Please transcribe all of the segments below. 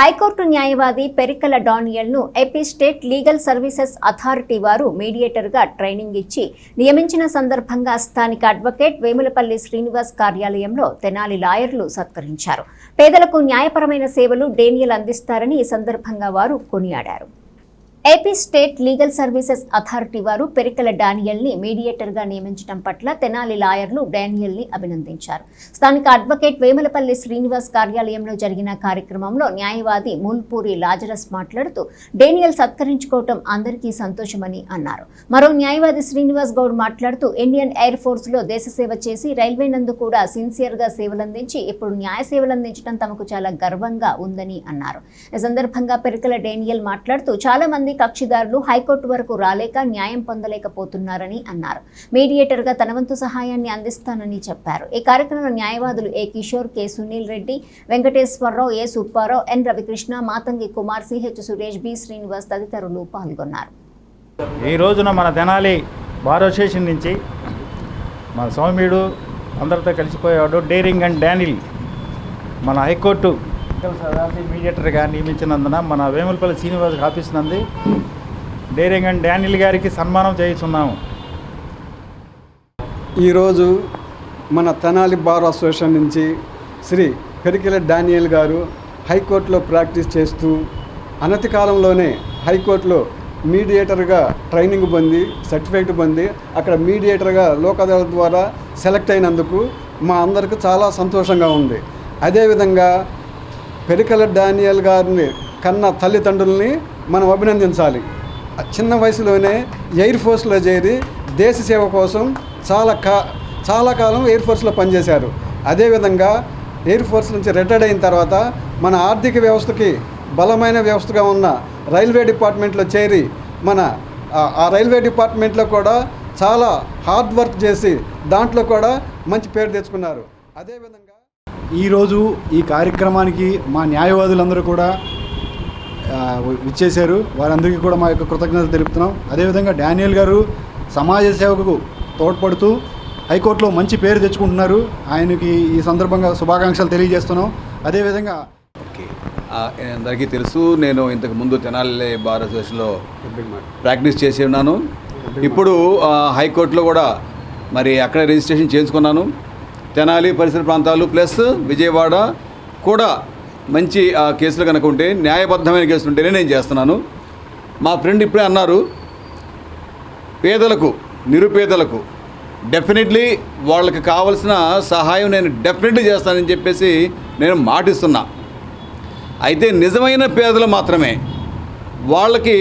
High court న్యాయవాది Perikala డానియల్ను AP state legal services authority వారు మీడియేటర్గా ట్రైనింగ్ ఇచ్చి నియమించిన సందర్భంగా స్థానిక అడ్వకేట్ వేములపల్లి శ్రీనివాస్ కార్యాలయంలో తెనాలి లాయర్లు సత్కరించారు. పేదలకు న్యాయపరమైన సేవలు డేనియల్ అందిస్తారని ఈ సందర్భంగా వారు కొనియాడారు. AP state legal services authority వారు పెరికల డానియల్ని మీడియేటర్గా నియమించడం పట్ల తెనాలి లాయర్లు డానియల్ని అభినందించారు. స్థానిక అడ్వకేట్ వేములపల్లి శ్రీనివాస్ కార్యాలయంలో జరిగిన కార్యక్రమంలో న్యాయవాది మూల్పూరి లాజరస్ మాట్లాడుతూ డేనియల్ సత్కరించుకోవటం అందరికీ సంతోషమని అన్నారు. మరో న్యాయవాది శ్రీనివాస్ గౌడ్ మాట్లాడుతూ ఇండియన్ ఎయిర్ ఫోర్స్లో దేశ సేవ చేసి రైల్వే నందు కూడా సిన్సియర్గా సేవలందించి ఇప్పుడు న్యాయ సేవలు అందించడం తమకు చాలా గర్వంగా ఉందని అన్నారు. ఈ సందర్భంగా పెరికల డేనియల్ మాట్లాడుతూ చాలా మంది కక్షిదారులు హైకోర్టు వరకు రాలేక న్యాయం పొందలేకపోతున్నారని అన్నారు. మీడియేటర్గా తనవంతు సహాయాన్ని అందిస్తానని చెప్పారు. ఈ కార్యక్రమంలో న్యాయవాదులు A Kishore K Sunil Reddy Venkateswararao A Subbarao N Ravikrishna Matangi Kumar CH Suresh B Srinivas తదితరులు పాల్గొన్నారు. ఈ రోజున మన తెనాలి బార్ అసోసియేషన్ నుంచి మన సౌమ్యుడు అందరితో కలిసిపోయేవాడు డేరింగ్ అండ్ డానిల్ మన హైకోర్టు మీడియేటర్గా నియమించినందున మన వేములపల్లి శ్రీనివాస్ ఆఫీస్ నంది డేరింగ్ డానిల్ గారికి సన్మానం చేస్తున్నాము ఈరోజు మన తెనాలి బార్ అసోసియేషన్ నుంచి శ్రీ పెరికిల డానియల్ గారు హైకోర్టులో ప్రాక్టీస్ చేస్తూ అనతి కాలంలోనే హైకోర్టులో మీడియేటర్గా ట్రైనింగ్ పొంది సర్టిఫికేట్ పొంది అక్కడ మీడియేటర్గా లోక్ అదాలత్ ద్వారా సెలెక్ట్ అయినందుకు మా అందరికి చాలా సంతోషంగా ఉంది. అదేవిధంగా పెరికల డానియల్ గారిని కన్న తల్లిదండ్రుల్ని మనం అభినందించాలి. చిన్న వయసులోనే ఎయిర్ ఫోర్స్లో చేరి దేశ సేవ కోసం చాలా కా చాలా కాలం ఎయిర్ ఫోర్స్లో పనిచేశారు. అదేవిధంగా ఎయిర్ ఫోర్స్ నుంచి రిటైర్డ్ అయిన తర్వాత మన ఆర్థిక వ్యవస్థకి బలమైన వ్యవస్థగా ఉన్న రైల్వే డిపార్ట్మెంట్లో చేరి మన ఆ- రైల్వే డిపార్ట్మెంట్లో కూడా చాలా హార్డ్ వర్క్ చేసి దాంట్లో కూడా మంచి పేరు తెచ్చుకున్నారు. అదేవిధంగా ఈరోజు ఈ కార్యక్రమానికి మా న్యాయవాదులందరూ కూడా ఇచ్చేశారు వారందరికీ కూడా మా యొక్క కృతజ్ఞతలు తెలుపుతున్నాం. అదేవిధంగా డానియల్ గారు సమాజ సేవకు తోడ్పడుతూ హైకోర్టులో మంచి పేరు తెచ్చుకుంటున్నారు. ఆయనకి ఈ సందర్భంగా శుభాకాంక్షలు తెలియజేస్తున్నాం. అదేవిధంగా ఓకే. అందరికీ తెలుసు నేను ఇంతకు ముందు తెనాలి బార్ అసోసియేషన్లో ప్రాక్టీస్ చేసి ఉన్నాను. ఇప్పుడు హైకోర్టులో కూడా మరి అక్కడ రిజిస్ట్రేషన్ చేయించుకున్నాను. తెనాలి పరిసర ప్రాంతాలు ప్లస్ విజయవాడ కూడా మంచి ఆ, కేసులు కనుక ఉంటే న్యాయబద్ధమైన కేసులు ఉంటేనే నేను చేస్తున్నాను. మా ఫ్రెండ్ ఇప్పుడే అన్నారు పేదలకు నిరుపేదలకు డెఫినెట్లీ వాళ్ళకి కావలసిన సహాయం నేను డెఫినెట్లీ చేస్తానని చెప్పేసి నేను మాటిస్తున్నా. అయితే నిజమైన పేదలు మాత్రమే. వాళ్ళకి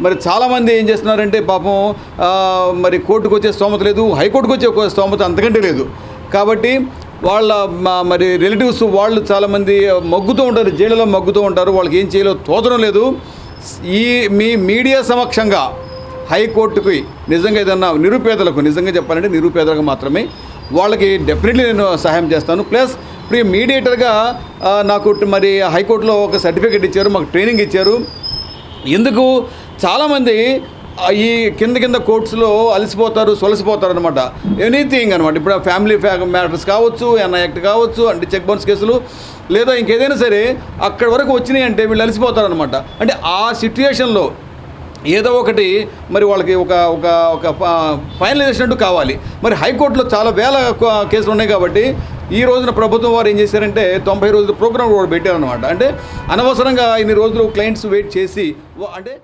మరి చాలామంది ఏం చేస్తున్నారంటే పాపం మరి కోర్టుకు వచ్చే స్తోమత లేదు హైకోర్టుకు వచ్చే స్తోమత అంతకంటే లేదు. కాబట్టి వాళ్ళ మా- మరి రిలేటివ్స్ వాళ్ళు చాలామంది మగ్గుతూ ఉంటారు జైలులో మగ్గుతూ ఉంటారు వాళ్ళకి ఏం చేయాలో తోచడం లేదు. ఈ మీ మీడియా సమక్షంగా హైకోర్టుకి నిజంగా ఏదన్నా నిరుపేదలకు నిజంగా చెప్పాలంటే నిరుపేదలకు మాత్రమే వాళ్ళకి డెఫినెట్లీ నేను సహాయం చేస్తాను. ప్లస్ ఇప్పుడు ఈ మీడియేటర్గా నాకు మరి హైకోర్టులో ఒక సర్టిఫికేట్ ఇచ్చారు మాకు ట్రైనింగ్ ఇచ్చారు. ఎందుకు? చాలామంది ఈ కింద కింద కోర్ట్స్లో అలసిపోతారు సొలసిపోతారు అనమాట ఎనీథింగ్ అనమాట ఇప్పుడు ఫ్యామిలీ మ్యాటర్స్ కావచ్చు ఎన్ఐ యాక్ట్ కావచ్చు అంటే చెక్ బౌన్స్ కేసులు లేదా ఇంకేదైనా సరే అక్కడి వరకు వచ్చినాయి అంటే వీళ్ళు అలసిపోతారు అనమాట అంటే ఆ సిట్యుయేషన్లో ఏదో ఒకటి మరి వాళ్ళకి ఒక ఒక ఒక ఫైనలైజేషన్ కావాలి. మరి హైకోర్టులో చాలా వేల కేసులు ఉన్నాయి కాబట్టి ఈ రోజున ప్రభుత్వం వారు ఏం చేశారంటే తొంభై రోజుల ప్రోగ్రామ్ కూడా పెట్టారనమాట అంటే అనవసరంగా ఇన్ని రోజులు క్లయింట్స్ వెయిట్ చేసి అంటే